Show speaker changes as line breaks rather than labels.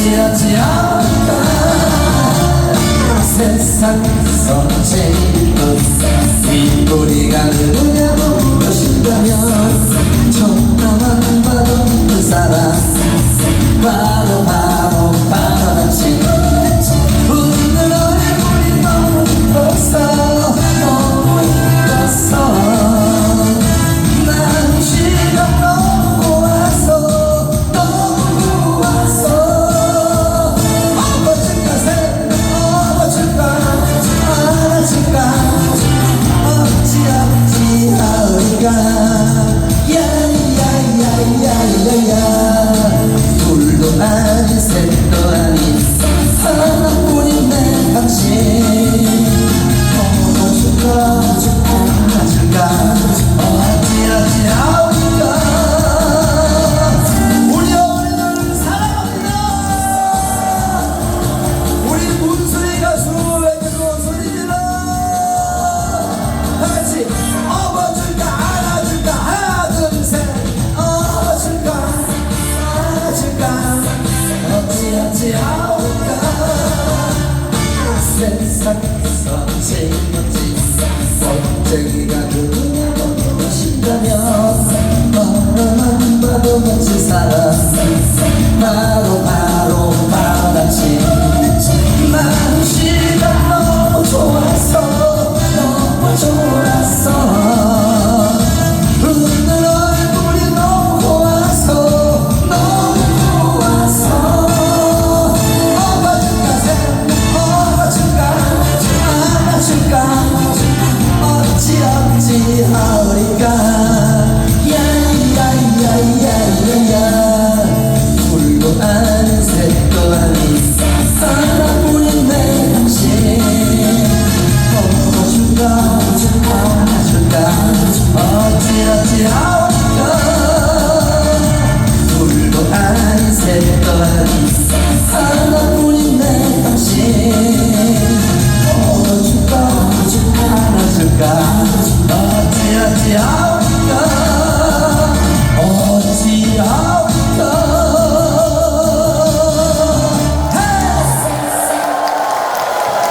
존재하지 않다. 세상에서 제일 이 소리가 누구냐고 물으신다면 정당한 바로 그 사람. 바로 바로 바로 당신 할까 세상에서 제일 멋진 멋쟁이가 누구보다 멋진다면 말은 안 봐도 멋진 사람.